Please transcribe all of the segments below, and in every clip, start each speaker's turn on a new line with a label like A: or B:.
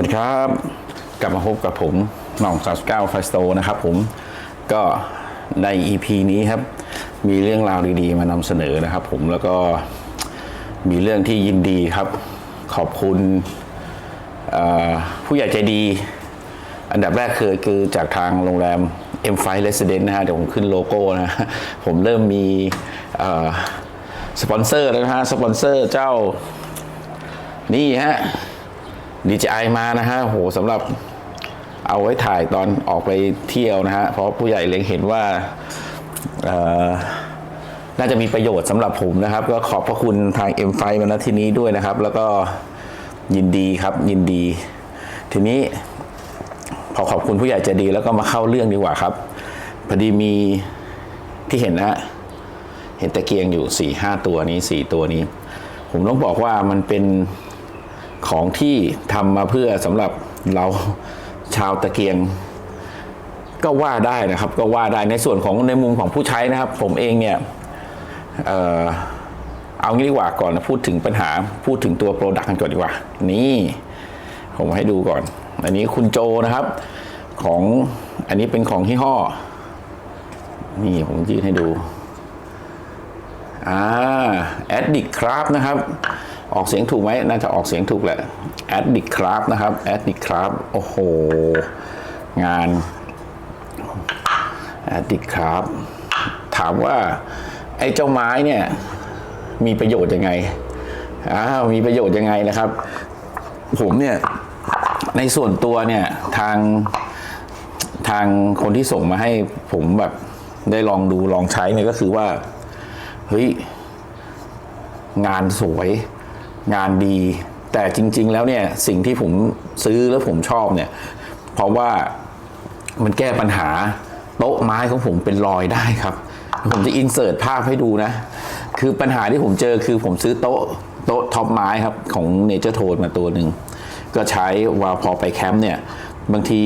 A: วัสดีครับ กลับมาพบกับผมหน่อง39ไฟสโตนะครับผมก็ใน EP นี้ครับ มีเรื่องราวดีๆ มานำเสนอนะครับ ผมแล้วก็มีเรื่องที่ยินดีครับ ขอบคุณผู้ใหญ่ใจดี อันดับแรกคือคือจากทางโรงแรม M5 Residence นะฮะเดี๋ยวผมขึ้นโลโก้นะ ผมเริ่มมีสปอนเซอร์แล้วนะฮะสปอนเซอร์เจ้านี่ฮะ DJI มานะฮะโหสำหรับเอาไว้ถ่ายตอนออกไปเที่ยวนะฮะ เพราะผู้ใหญ่เล็งเห็นว่าน่าจะมีประโยชน์สำหรับผมนะครับ ก็ขอบพระคุณทาง M5 มาณที่นี้ด้วยนะครับ แล้วก็ยินดีครับยินดี ทีนี้พอขอบคุณผู้ใหญ่ใจดีแล้วก็มาเข้าเรื่องดีกว่าครับ พอดีมีที่เห็นนะเห็นตะเกียงอยู่สี่ห้าตัวนี้สี่ตัวนี้ ผมต้องบอกว่ามันเป็น ของที่ทำมาเพื่อสำหรับเราชาวตะเกียง ก็ว่าได้นะครับ ก็ว่าได้ในส่วนของในมุมของผู้ใช้นะครับ ผมเองเนี่ยเออเอางี้ดีกว่าก่อนนะพูดถึงปัญหาพูดถึงตัวโปรดักต์กันก่อนดีกว่า นี่ผมให้ดูก่อน อันนี้คุณโจนะครับ ของอันนี้เป็นของยี่ห้อนี่ผมยื่นให้ดูอ่าแอดดิกครับนะครับ ออกเสียงถูกไหมน่าจะออกเสียงถูกแหละแอดดิกครับนะครับแอดดิกครับโอ้โห งานแอดดิกครับถามว่า ไอ้เจ้าไม้เนี่ย มีประโยชน์ยังไงอ้าวมีประโยชน์ยังไงนะครับ ผมเนี่ย ในส่วนตัวเนี่ย ทางทางคนที่ส่งมาให้ผมแบบได้ลองดูลองใช้เนี่ยก็คือว่า เฮ้ย งานสวย งานดี แต่จริง ๆ แล้วเนี่ยสิ่งที่ผมซื้อแล้วผมชอบเนี่ยเพราะว่ามันแก้ปัญหาโต๊ะไม้ของผมเป็นรอยได้ครับ ผมจะอินเสิร์ตภาพให้ดูนะ คือปัญหาที่ผมเจอคือผมซื้อโต๊ะโต๊ะท็อปไม้ครับ ของเนเจอร์โทนมาตัวหนึ่ง ก็ใช้ว่าพอไปแคมป์เนี่ย บางที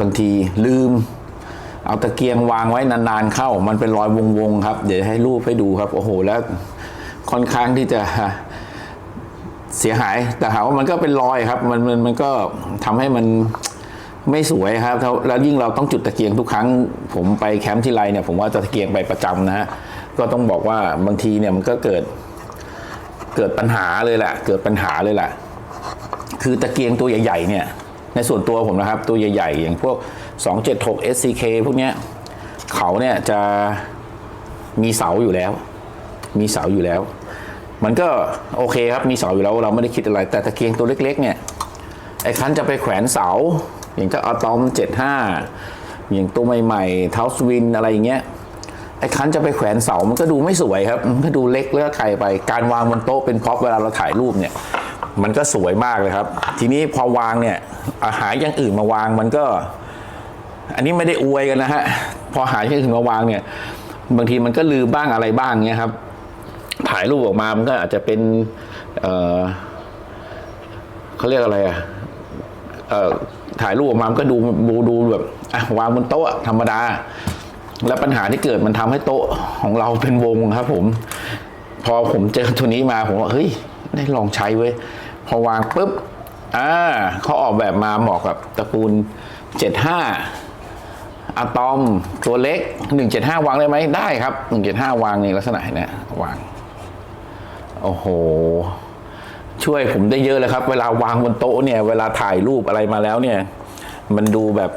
A: บางทีลืม เอาตะเกียงวางไว้นานๆเข้า มันเป็นรอยวงๆครับ เดี๋ยวให้รูปให้ดูครับ โอ้โหแล้ว ค่อนข้างที่จะเสียหาย แต่ถามว่ามันก็เป็นรอยครับ มันมันมันก็ทำให้มันไม่สวยครับ แล้วยิ่งเราต้องจุดตะเกียงทุกครั้ง ผมไปแคมป์ที่ไรเนี่ย ผมว่าจะตะเกียงไปประจำนะฮะ ก็ต้องบอกว่าบางทีเนี่ยมันก็เกิดเกิดปัญหาเลยแหละ เกิดปัญหาเลยแหละ คือตะเกียงตัวใหญ่ๆเนี่ย ในส่วนตัวผมนะครับ ตัวใหญ่ๆ อย่างพวก 276 SCK พวกเนี้ย เขาเนี่ยจะมีเสาอยู่แล้ว มีเสาอยู่แล้ว มันก็โอเคครับมีเสาอยู่แล้วเราไม่ได้คิดอะไร แต่ตะเกียงตัวเล็กๆเนี่ยไอ้คันจะไปแขวนเสา อย่างเจ้าอะตอม 75 อย่างตัวใหม่ๆเท้าสวินอะไรอย่างเงี้ยไอ้คันจะไปแขวนเสามันก็ดูไม่สวยครับ มันก็ดูเล็กแล้วก็ไกลไป การวางบนโต๊ะเป็นพร็อพเวลาเราถ่ายรูปเนี่ย มันก็สวยมากเลยครับ ทีนี้พอวางเนี่ยอาหารอย่างอื่นมาวางมันก็ อันนี้ไม่ได้อวยกันนะฮะ พอหาอย่างอื่นมาวางเนี่ย บางทีมันก็ลืมบ้างอะไรบ้างเนี่ยครับ ถ่ายรูปออกมามันก็อาจจะเป็นเเขาเรียกอะไรอะเอ่อถ่ายรูปออกมามันก็ดูดูดูแบบอะวางบนโต๊ะธรรมดา แล้วปัญหาที่เกิดมันทำให้โต๊ะของเราเป็นวงครับ ผม พอผมเจอตัวนี้มาผมว่าเฮ้ยได้ลองใช้เว้ยพอวางปุ๊บอ่าเขาออกแบบมาเหมาะกับตระกูล 75อะตอมตัวเล็ก 175 วางได้ไหมได้ครับ 175 วางในลักษณะนี้วาง โอ้โห ช่วยผมได้เยอะเลยครับ เวลาวางบนโต๊ะเนี่ย เวลาถ่ายรูปอะไรมาแล้วเนี่ย มันดูแบบ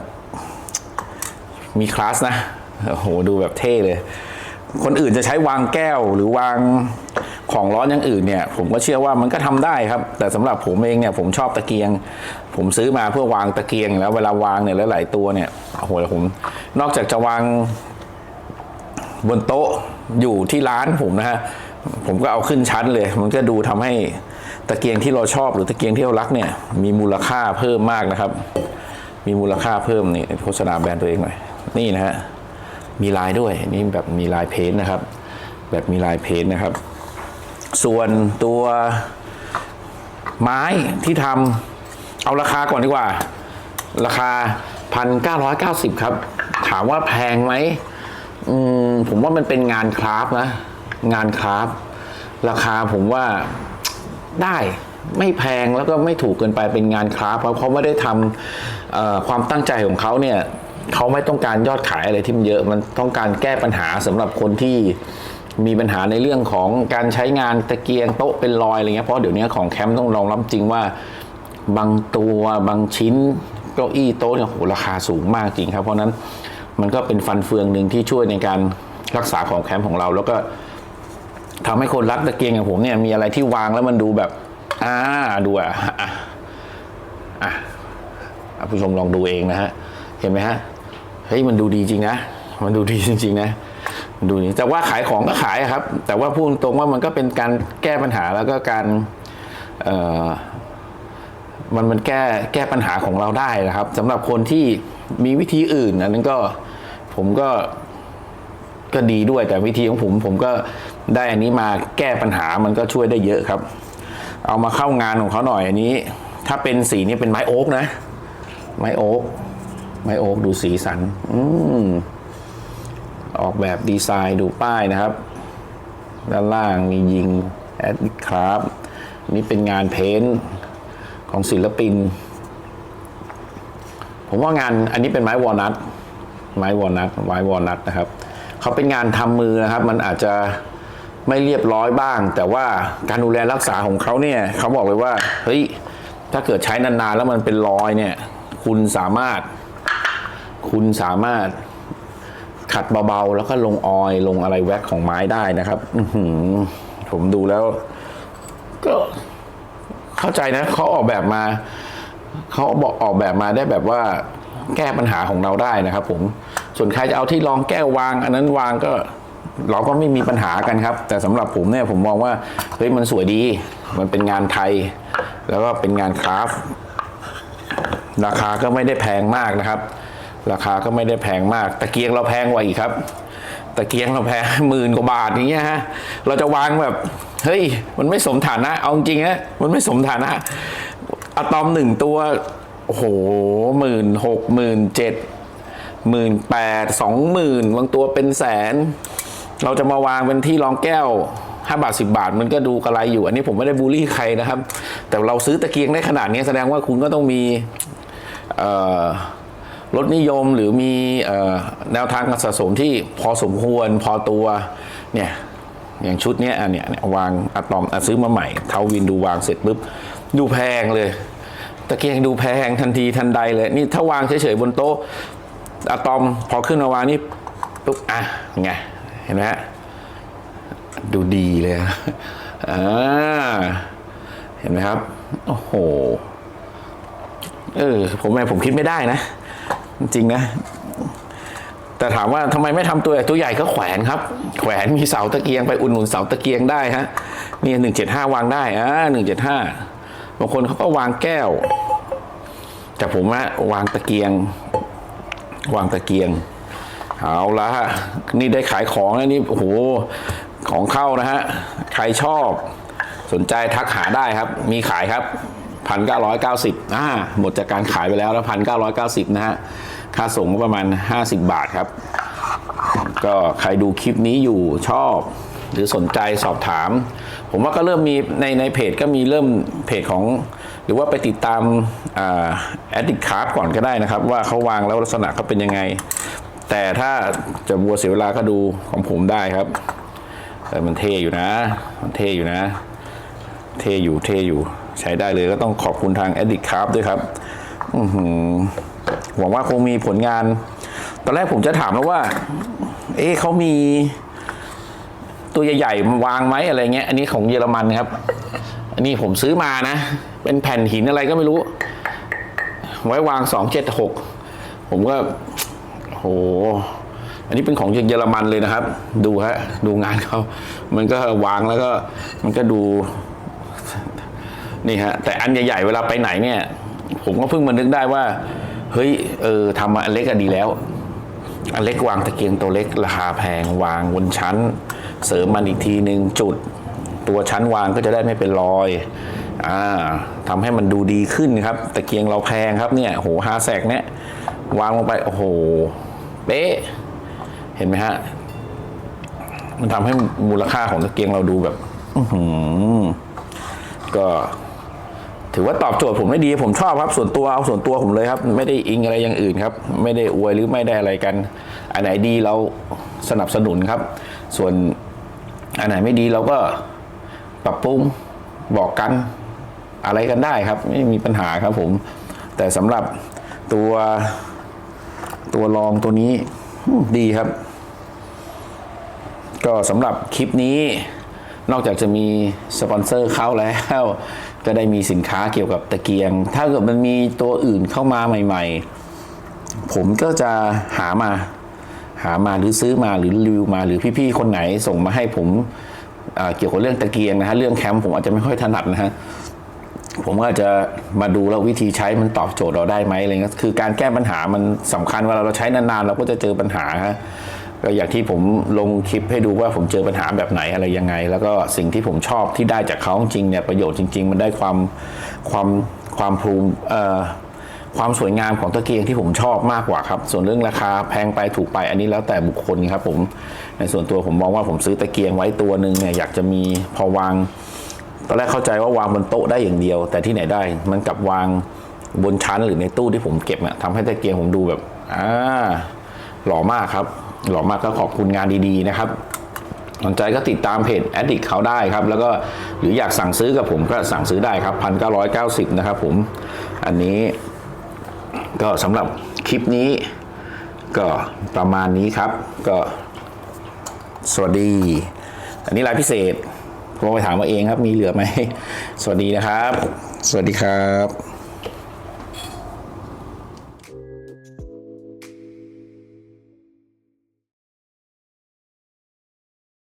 A: มีคลาสนะโอ้โหดูแบบเท่เลย คนอื่นจะใช้วางแก้วหรือวางของร้อนอย่างอื่นเนี่ย ผมก็เชื่อว่ามันก็ทำได้ครับ แต่สำหรับผมเองเนี่ยผมชอบตะเกียง ผมซื้อมาเพื่อวางตะเกียงแล้วเวลาวางเนี่ยหลายๆตัวเนี่ยโอ้โหผม นอกจากจะวางบนโต๊ะอยู่ที่ร้านผมนะฮะ ผมก็เอาขึ้นชั้นเลย มันก็ดูทำให้ตะเกียงที่เราชอบหรือตะเกียงที่เรารักเนี่ย มีมูลค่าเพิ่มมากนะครับ มีมูลค่าเพิ่มนี่โฆษณาแบรนด์ตัวเองหน่อยนี่นะฮะมีลายด้วยนี่แบบมีลายเพ้นท์นะครับ แบบมีลายเพ้นท์นะครับ ส่วนตัวไม้ที่ทำเอาราคาก่อนดีกว่า ราคาพันเก้าร้อยเก้าสิบครับ ถามว่าแพงไหมอืมผมว่ามันเป็นงานคราฟนะ งานคราฟราคาผมว่าได้ไม่แพงแล้วก็ไม่ถูกเกินไปเป็นงานคราฟเพราะเขาไม่ได้ทำความตั้งใจของเขาเนี่ยเขาไม่ต้องการยอดขายอะไรที่มันเยอะ มันต้องการแก้ปัญหาสำหรับคนที่มีปัญหาในเรื่องของการใช้งานตะเกียงโต๊ะเป็นรอยอะไรเงี้ยเพราะเดี๋ยวนี้ของแคมป์ต้องรองรับจริงว่าบางตัวบางชิ้นเก้าอี้โต๊ะเนี่ยโหราคาสูงมากจริงครับ เพราะฉะนั้นมันก็เป็นฟันเฟืองหนึ่งที่ช่วยในการรักษาของแคมป์ของเรา แล้วก็ ทำให้คนรักตะเกียงอย่างผมเนี่ยมีอะไรที่วางแล้วมันดูแบบ อ่าดูอะอะอะผู้ชมลองดูเองนะฮะ เห็นไหมฮะเฮ้ยมันดูดีจริงนะมันดูดีจริง ๆ นะมันดูดีแต่ว่าขายของก็ขายครับ แต่ว่าพูดตรงว่ามันก็เป็นการแก้ปัญหาแล้วก็การเอ่อมันมันแก้แก้ปัญหาของเราได้นะครับสำหรับคนที่มีวิธีอื่นอันนั้นก็ผมก็ก็ดีด้วยแต่วิธีของผมผมก็ ได้อันนี้มาแก้ปัญหามันก็ช่วยได้เยอะครับ เอามาเข้างานของเขาหน่อยอันนี้ ถ้าเป็นสีนี้เป็นไม้โอ๊กนะ ไม้โอ๊กไม้โอ๊กดูสีสัน อืมออกแบบดีไซน์ดูป้ายนะครับ ด้านล่างมียิงแอดครับ นี่เป็นงานเพ้นท์ของศิลปิน ผมว่างานอันนี้เป็นไม้วอลนัทไม้วอลนัทไม้วอลนัทนะครับ เขาเป็นงานทำมือนะครับ มันอาจจะ ไม่เรียบร้อยบ้าง แต่ว่าการดูแลรักษาของเขาเนี่ยเขาบอกเลยว่าเฮ้ยถ้าเกิดใช้นานๆแล้วมันเป็นรอยเนี่ย คุณสามารถ คุณสามารถขัดเบาๆ แล้วก็ลงออยลงอะไรแว็กของไม้ได้นะครับอืผมดูแล้ว ก็เข้าใจนะเขาออกแบบมาเขาบอกออกแบบมาได้แบบว่าแก้ปัญหาของเราได้นะครับผมส่วนใครจะเอาที่รองแก้ววาง อันนั้นวางก็ เราก็ไม่มีปัญหากันครับ แต่สำหรับผมเนี่ยผมมองว่าเฮ้ยมันสวยดี มันเป็นงานไทย แล้วก็เป็นงานคราฟราคาก็ไม่ได้แพงมากนะครับ ราคาก็ไม่ได้แพงมาก ตะเกียงเราแพงกว่าอีกครับ ตะเกียงเราแพงหมื่นกว่าบาทอย่างเงี้ยฮะเราจะวางแบบเฮ้ยมันไม่สมฐานะเอาจริงๆนะมันไม่สมฐานะอะตอมหนึ่งตัวโอ้โหหมื่นหกหมื่นเจ็ดหมื่นแปดสองหมื่นบางตัวเป็นแสน เราจะมาวางเป็นที่รองแก้วห้าบาทสิบาทมันก็ดูกระไรอยู่ อันนี้ผมไม่ได้บูลลี่ใครนะครับ แต่เราซื้อตะเกียงได้ขนาดนี้แสดงว่าคุณก็ต้องมีรสนิยมหรือมีอแนวทางการสะสมที่พอสมควรพอตัวเนี่ยอย่างชุดนี้อันเนี้ยวางอะตอมอซื้อมาใหม่เทาวินดูวางเสร็จปุ๊บดูแพงเลย ตะเกียงดูแพงทันทีทันใดเลย นี่ถ้าวางเฉยๆบนโต๊ะอะตอมพอขึ้นมาวางนี่ปุ๊บอะไง ห็นไหมดูดีเลยอ่าเห็นไหมครับ โอ้โห เออ ผมไม่ผมคิดไม่ได้นะ จริงนะ แต่ถามว่าทำไมไม่ทำตัวตัวใหญ่ก็แขวนครับ แขวนมีเสาตะเกียงไปอุ่นหนุนเสาตะเกียงได้ฮะ นี่หนึ่งเจ็ดห้าวางได้อ่าหนึ่งเจ็ดห้าบางคนเขาก็วางแก้ว แต่ผมว่าวางตะเกียง วางตะเกียง เอาละฮะนี่ได้ขายของแล้วนี่โอ้โหของเข้านะฮะใครชอบสนใจทักหาได้ครับ มีขายครับพันเก้าร้อยเก้าสิบอ่าหมดจากการขายไปแล้วแล้วพันเก้าร้อยเก้าสิบนะฮะค่าส่งก็ประมาณห้าสิบบาทครับ ก็ใครดูคลิปนี้อยู่ชอบ หรือสนใจสอบถาม ผมว่าก็เริ่มมีในในเพจก็มีเริ่มเพจของหรือว่าไปติดตามแอดดิคาร์ก่อนก็ได้นะครับ ว่าเขาวางแล้วลักษณะเขาเป็นยังไง แต่ถ้าจะบัวเสียเวลาก็ดูของผมได้ครับ แต่มันเท่อยู่นะ มันเท่อยู่นะ เท่อยู่เท่อยู่ใช้ได้เลยก็ต้องขอบคุณทาง Edit Craft ด้วยครับอือหือหวังว่าคงมีผลงาน ตอนแรกผมจะถามแล้วว่า เอ๊ะเขามีตัวใหญ่ๆวางไหมอะไรเงี้ย อันนี้ของเยอรมันครับ อันนี้ผมซื้อมานะ เป็นแผ่นหินอะไรก็ไม่รู้ ไว้วางสองเจ็ดหก ผมก็ โห อันนี้เป็นของเยอรมันเลยนะครับ ดูฮะ ดูงานเขา มันก็วางแล้วก็ มันก็ดู นี่ฮะ แต่อันใหญ่ๆ เวลาไปไหนเนี่ย ผมก็เพิ่งมานึกได้ว่า เฮ้ย เออทำมาอันเล็กก็ดีแล้ว อันเล็กวางตะเกียงตัวเล็ก ราคาแพง วางบนชั้น เสริมมันอีกทีหนึ่งจุด ตัวชั้นวางก็จะได้ไม่เป็นรอยอ่าทำให้มันดูดีขึ้นครับ ตะเกียงเราแพงครับเนี่ย โหฮาแสกเนี่ยวางลงไป โอ้โห เป๊ะเห็นไหมฮะ มันทำให้มูลค่าของตะเกียงเราดูแบบอื้อหือก็ถือว่าตอบโจทย์ผมได้ดี ผมชอบครับ ส่วนตัวเอาส่วนตัวผมเลยครับ ไม่ได้อิงอะไรอย่างอื่นครับ ไม่ได้อวยหรือไม่ได้อะไรกัน อันไหนดีเราสนับสนุนครับ ส่วนอันไหนไม่ดีเราก็ปรับปรุงบอกกันอะไรกันได้ครับ ไม่มีปัญหาครับผม แต่สำหรับตัว ตัวรองตัวนี้ดีครับ ก็สำหรับคลิปนี้ นอกจากจะมีสปอนเซอร์เข้าแล้ว ก็ได้มีสินค้าเกี่ยวกับตะเกียง ถ้าเกิดมันมีตัวอื่นเข้ามาใหม่ ๆ ผมก็จะหามาหามาหรือซื้อมาหรือรีวิวมาหรือพี่ๆคนไหนส่งมาให้ผมเกี่ยวกับเรื่องตะเกียงนะฮะเรื่องแคมป์ผมอาจจะไม่ค่อยถนัดนะฮะ ผมก็จะมาดูแล้ววิธีใช้มันตอบโจทย์เราได้ไหมอะไรเงี้ยคือการแก้ปัญหามันสำคัญเวลาเราใช้นานๆเราก็จะเจอปัญหาฮะก็อย่างที่ผมลงคลิปให้ดูว่าผมเจอปัญหาแบบไหนอะไรยังไง แล้วก็สิ่งที่ผมชอบที่ได้จากเขาจริงๆเนี่ยประโยชน์จริง ๆ มันได้ความความความภูมิเอ่อความสวยงามของตะเกียงที่ผมชอบมากกว่าครับ ส่วนเรื่องราคาแพงไปถูกไปอันนี้แล้วแต่บุคคลครับผมในส่วนตัวผมมองว่าผมซื้อตะเกียงไว้ตัวหนึ่งเนี่ยอยากจะมีพอวาง ตอนแรกเข้าใจว่าวางบนโต๊ะได้อย่างเดียว แต่ที่ไหนได้ มันกลับวางบนชั้นหรือในตู้ที่ผมเก็บอะทำให้ตะเกียงผมดูแบบอ่าหล่อมากครับ หล่อมากก็ขอบคุณงานดีๆนะครับสนใจก็ติดตามเพจ Addict เขาได้ครับ แล้วก็หรืออยากสั่งซื้อกับผมก็สั่งซื้อได้ครับ 1,990 นะครับผม อันนี้ก็สำหรับคลิปนี้ ก็ประมาณนี้ครับ ก็ สวัสดี อันนี้รายพิเศษ ผมไปถามมาเองครับ มีเหลือไหม สวัสดีนะครับ สวัสดีครับ